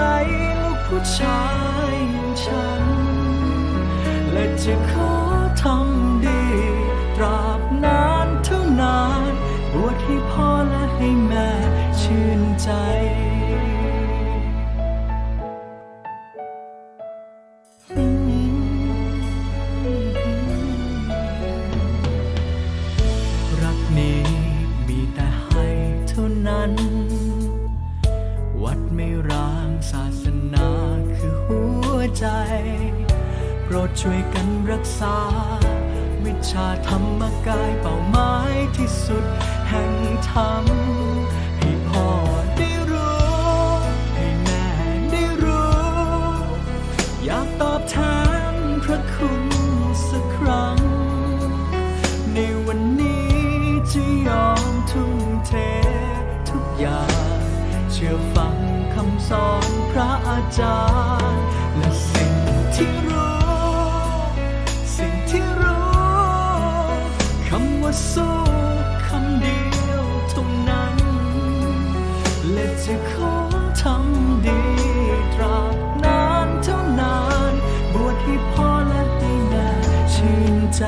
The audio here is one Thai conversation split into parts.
ใจลูกผู้ชายอย่างฉัน และจะขอทำ ใจ โปรดช่วยกันรักษา วิชาธรรมกายเป้าหมายที่สุดแห่งธรรมให้พ่อได้รู้ ให้แม่ได้รู้ อยากตอบแทนพระคุณสักครั้ง ในวันนี้จะยอมทุ่มเททุกอย่าง เชื่อฟังคำสอนพระอาจารย์ และสิ่งที่รู้ สิ่งที่รู้ คำว่าสู้คำเดียวเท่านั้น และจะขอทำดีตราบนานเท่านาน บวชให้พ่อและให้แม่ชื่นใจ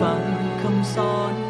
ฟังคำสอน